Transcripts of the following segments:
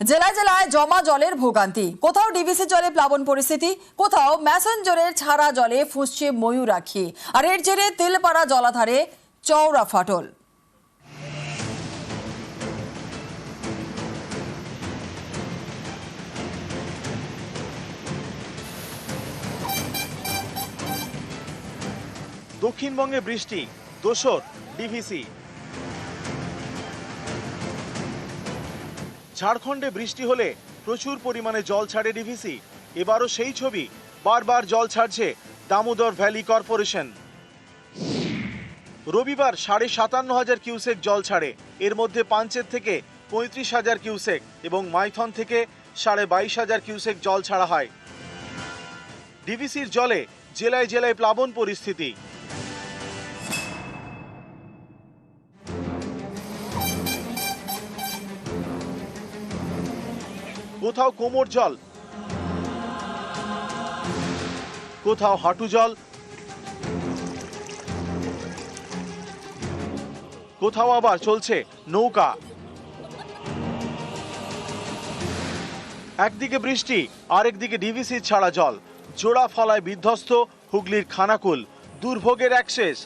জেলায় জেলায় জমা জলের ভোগান্তি। কোথাও ডিভিসি জলে প্লাবন পরিস্থিতি, কোথাও ম্যাসেঞ্জরের ছাড়া জলে ফুসছে ময়ূরাক্ষী আর এর জেরে তেলপাড়া জলাধারে চওড়া ফাটল। দক্ষিণবঙ্গে বৃষ্টি, দোসর, ডিভিসি। ঝাড়খণ্ডে বৃষ্টি হলে প্রচুর পরিমাণে জল ছাড়ে ডিভিসি এবারও সেই ছবি, বারবার জল ছাড়ছে দামোদর ভ্যালি কর্পোরেশন। রবিবার সাড়ে সাতান্ন হাজার কিউসেক জল ছাড়ে, এর মধ্যে পাঞ্চের থেকে পঁয়ত্রিশ হাজার কিউসেক এবং মাইথন থেকে সাড়ে বাইশ হাজার কিউসেক জল ছাড়া হয়। ডিভিসির জলে জেলায় জেলায় প্লাবন পরিস্থিতি। কোথাও কোমর জল, কোথাও হাঁটু জল, কোথাও আবার চলছে নৌকা। একদিকে বৃষ্টি, আরেকদিকে ডিভিসির ছাড়া জল। জোড়া ফলায় বিধ্বস্ত হুগলির খানাকুল, দুর্ভোগের এক শেষ।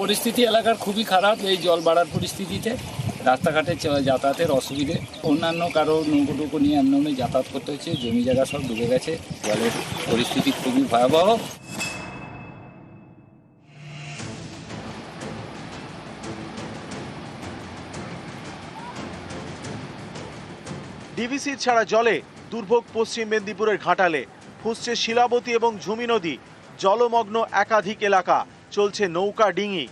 পরিস্থিতি এলাকার খুবই খারাপ এই জল বাড়ার পরিস্থিতিতে। রাস্তাঘাটে যাতায়াতের অসুবিধে। অন্যান্য কারও নৌকো টুকু নিয়ে এমনি যাতায়াত করতে হচ্ছে। জমি জায়গা সব ডুবে গেছে। জলের পরিস্থিতি খুবই ভয়াবহ। ডিভিসির ছাড়া জলে দুর্ভোগ পশ্চিম মেদিনীপুরের ঘাটালে ফুসছে শিলাবতী এবং ঝুমি নদী, জলমগ্ন একাধিক এলাকা। চলছে নৌকা ডিঙি।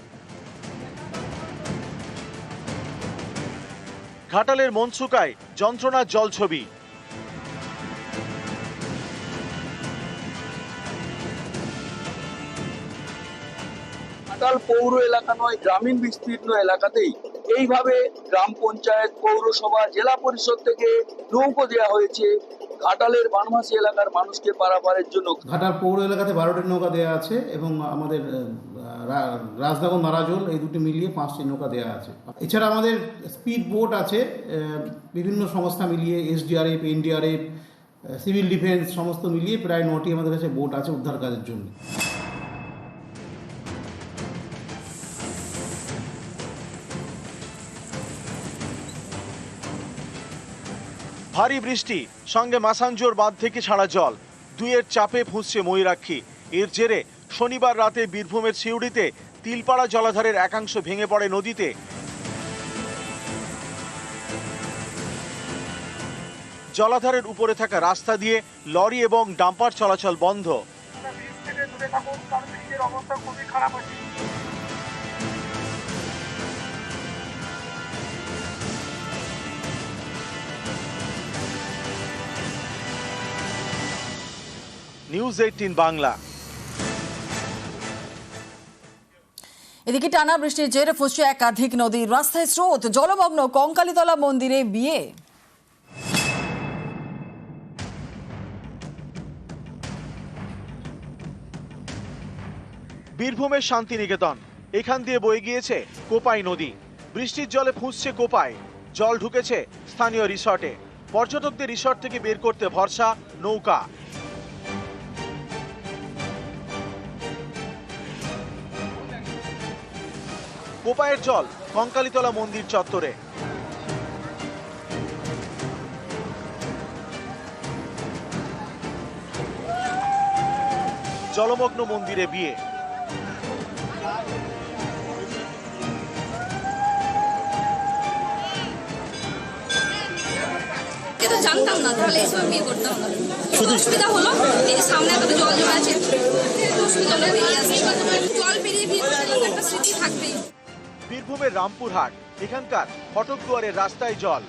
ঘাটালের মনসুকায় যন্ত্রণার জল ছবি। ঘাটাল পৌর এলাকা নয় গ্রামীণ বিস্তীর্ণ এলাকাতেই এইভাবে গ্রাম পঞ্চায়েত পৌরসভা জেলা পরিষদ থেকে নৌকো দেওয়া হয়েছে। ঘাটালের বানমাসি এলাকার মানুষকে পারাপারের জন্য ঘাটাল পৌর এলাকাতে বারোটি নৌকা দেওয়া আছে এবং আমাদের রাজনগর নারাজল এই দুটি মিলিয়ে পাঁচটি নৌকা দেওয়া আছে। এছাড়া আমাদের স্পিড বোট আছে বিভিন্ন সংস্থা মিলিয়ে, এসডিআরএফ, এনডিআরএফ সিভিল ডিফেন্স, সমস্ত মিলিয়ে প্রায় নটি আমাদের কাছে বোট আছে উদ্ধার কাজের জন্য। ভারী বৃষ্টি, সঙ্গে মাসাঞ্জোর বাঁধ থেকে ছাড়া জল। দুইয়ের চাপে ফুঁসছে ময়ূরাক্ষী। এর জেরে শনিবার রাতে বীরভূমের সিউড়িতে তিলপাড়া জলাধারের একাংশ ভেঙে পড়ে নদীতে। জলাধারের উপরে থাকা রাস্তা দিয়ে লরি এবং ডাম্পার চলাচল বন্ধ। News eighteen Bangla. এদিকে টানা বৃষ্টির জেরে ফুসছে একাধিক নদীর রাস্তায় স্রোত, জলমগ্ন কঙ্কালীতলা মন্দিরে বিয়ে। বীরভূমের শান্তিনিকেতন, এখান দিয়ে বয়ে গিয়েছে কোপাই নদী। বৃষ্টির জলে ফুঁসছে কোপায় জল ঢুকেছে স্থানীয় রিসর্টে। পর্যটকদের রিসর্ট থেকে বের করতে ভরসা নৌকা। কোপায়ের জল কঙ্কালীতলা মন্দির চত্বরে। জলমগ্ন মন্দিরে বিয়ে। জানতাম না তাহলে এইসব বিয়ে করতাম না। শুধু অসুবিধা হলো এই যে সামনে এত জল জমা আছে অসুবিধা হলে বেরিয়ে আসছে। জল বেরিয়ে বিয়ে করতে একটা স্মৃতি থাকবেই। বীরভূমের রামপুরহাট, এখানকার ফটকদুয়ারের রাস্তায় জল।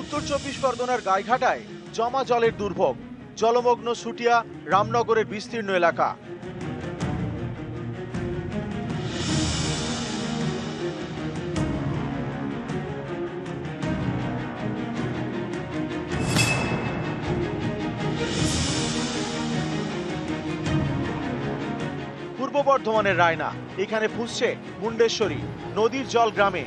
উত্তর চব্বিশ পরগনার গাইঘাটায় জমা জলের দুর্ভোগ, জলমগ্ন সুটিয়া রামনগরের বিস্তীর্ণ এলাকা। পূর্ব বর্ধমানের রায়না। এখানে ফুসছে মুন্ডেশ্বরী, নদীর জল গ্রামে।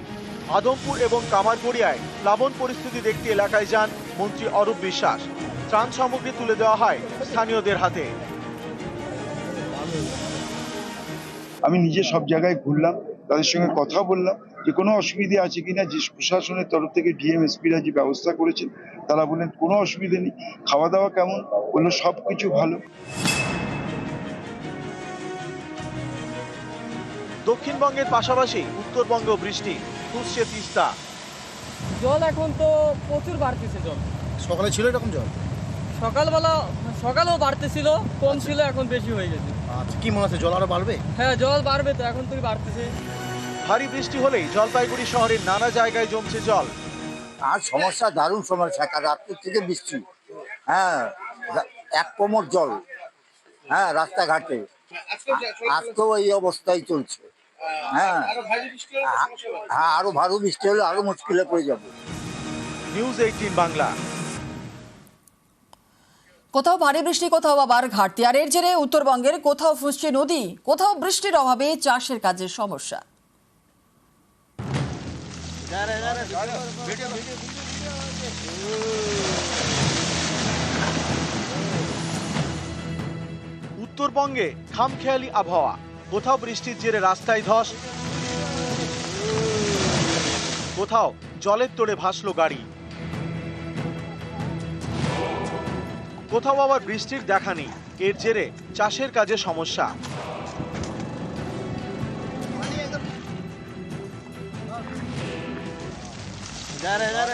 আদমপুর এবং কামারগড়িয়ায় প্লাবন পরিস্থিতি দেখতে এলাকায় যান মন্ত্রী অরূপ বিশ্বাস। ত্রাণ সামগ্রী তুলে দেওয়া হয় স্থানীয়দের হাতে। আমি নিজে সব জায়গায় ঘুরলাম, তাদের সঙ্গে কথা বললাম যে কোনো অসুবিধে আছে কিনা, যে প্রশাসনের তরফ থেকে ডিএমএসপিরা যে ব্যবস্থা করেছেন, তারা বললেন কোনো অসুবিধে নেই, খাওয়া দাওয়া কেমন, বলল সব কিছু ভালো। দক্ষিণবঙ্গের পাশাপাশি উত্তরবঙ্গ বৃষ্টি ফুসছে তিস্তা। জল এখন তো প্রচুর বাড়তেছে জল। সকালে ছিল এরকম জল? সকালবেলা সকালেও বাড়তেছিল কম ছিল এখন বেশি হয়ে গেছে। আচ্ছা কি মনে হচ্ছে জল আরও বাড়বে? হ্যাঁ জল বাড়বে তো এখন তুই বাড়তেছে। ভারী বৃষ্টি হলেই জলপাইগুড়ি শহরের নানা জায়গায় জমছে জল। আর সমস্যা দারুণ সমস্যা কাল রাত্রি থেকে বৃষ্টি। হ্যাঁ এক কোমর জল। হ্যাঁ রাস্তাঘাটে। আজকেও এই অবস্থায় চলছে। হ্যাঁ। হ্যাঁ আরও ভালো বৃষ্টি হলে আরও মুশকিলে পড়ে যাব। News eighteen Bangla. কোথাও ভারী বৃষ্টি কোথাও আবার ঘাটতি। আর এর জেরে উত্তরবঙ্গের কোথাও ফুসছে নদী কোথাও বৃষ্টির অভাবে চাষের কাজের সমস্যা। উত্তরবঙ্গে খামখেয়ালি আবহাওয়া। কোথাও বৃষ্টির জেরে রাস্তায় ধস। কোথাও জলের তোড়ে ভাসলো গাড়ি। কোথাও আবার বৃষ্টির দেখা নেই। এর জেরে চাষের কাজে সমস্যা।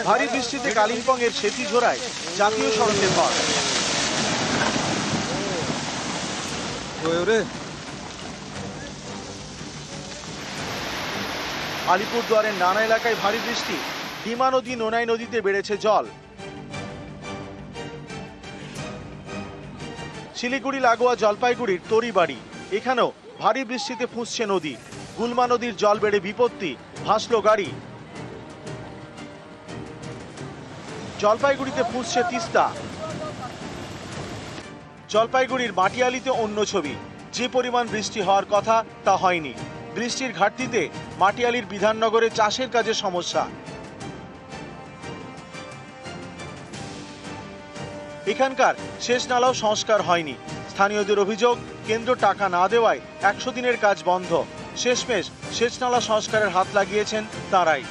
ভারী বৃষ্টিতে কালিম্পং এর সেতী ঝোড়ায় জাতীয় সড়কের পথ। আলিপুরদুয়ারের নানা এলাকায় ভারী বৃষ্টি। ডিমা নদী, নোনাই নদীতে বেড়েছে জল। শিলিগুড়ি, লাগোয়া, জলপাইগুড়ির তরিবাড়ি। এখানেও ভারী বৃষ্টিতে ফুঁসছে নদী। গুলমা নদীর জল বেড়ে বিপত্তি, ভাসল গাড়ি। জলপাইগুড়িতে ফুঁসছে তিস্তা। জলপাইগুড়ির মাটিয়ালিতে অন্য ছবি। যে পরিমাণ বৃষ্টি হওয়ার কথা তা হয়নি। বৃষ্টির ঘাটতিতে মাটিয়ালির বিধাননগরে চাষের কাজে সমস্যা। এখানকার শেষ নালাও সংস্কার হয়নি। স্থানীয়দের অভিযোগ, কেন্দ্র টাকা না দেওয়ায় একশো দিনের কাজ বন্ধ। শেষমেশ শেষ নালা সংস্কারের হাত লাগিয়েছেন তারাই।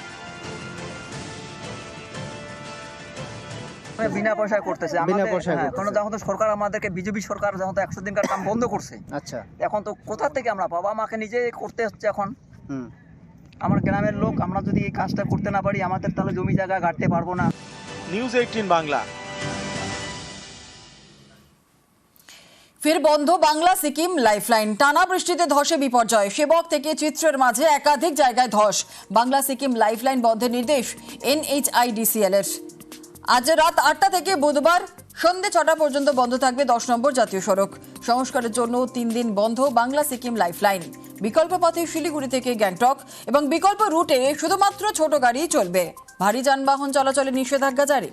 বিনা পয়সায় করতেছে। বিনা পয়সায় হ্যাঁ, কারণ যখন তো সরকার আমাদেরকে বিজেপি সরকার যখন তো একশো দিনকার কাম বন্ধ করছে। আচ্ছা। এখন তো কোথা থেকে আমরা পাবো? আমাকে নিজে করতে হচ্ছে এখন। হুম। আমার গ্রামের লোক আমরা যদি এই কাজটা করতে না পারি আমাদের তাহলে জমি জায়গা ঘাটতে পারব না। News eighteen Bangla. ফের বন্ধ বাংলা সিকিম লাইফলাইন। টানা বৃষ্টিতে ধসে বিপর্যয়। সেবক থেকে চিত্রের মাঝে একাধিক জায়গায় ধস। বাংলা সিকিম লাইফলাইন বন্ধের নির্দেশ এনএইচআইডিসিএল এর আজ রাত আটটা থেকে বুধবার সন্ধে ছটা পর্যন্ত বন্ধ থাকবে দশ নম্বর জাতীয় সড়ক। সংস্কারের জন্য তিন দিন বন্ধ বাংলা সিকিম লাইফলাইন। বিকল্প পথে শিলিগুড়ি থেকে গ্যাংটক এবং বিকল্প রুটে শুধুমাত্র ছোট গাড়ি চলবে। ভারী যানবাহন চলাচলে নিষেধাজ্ঞা জারি।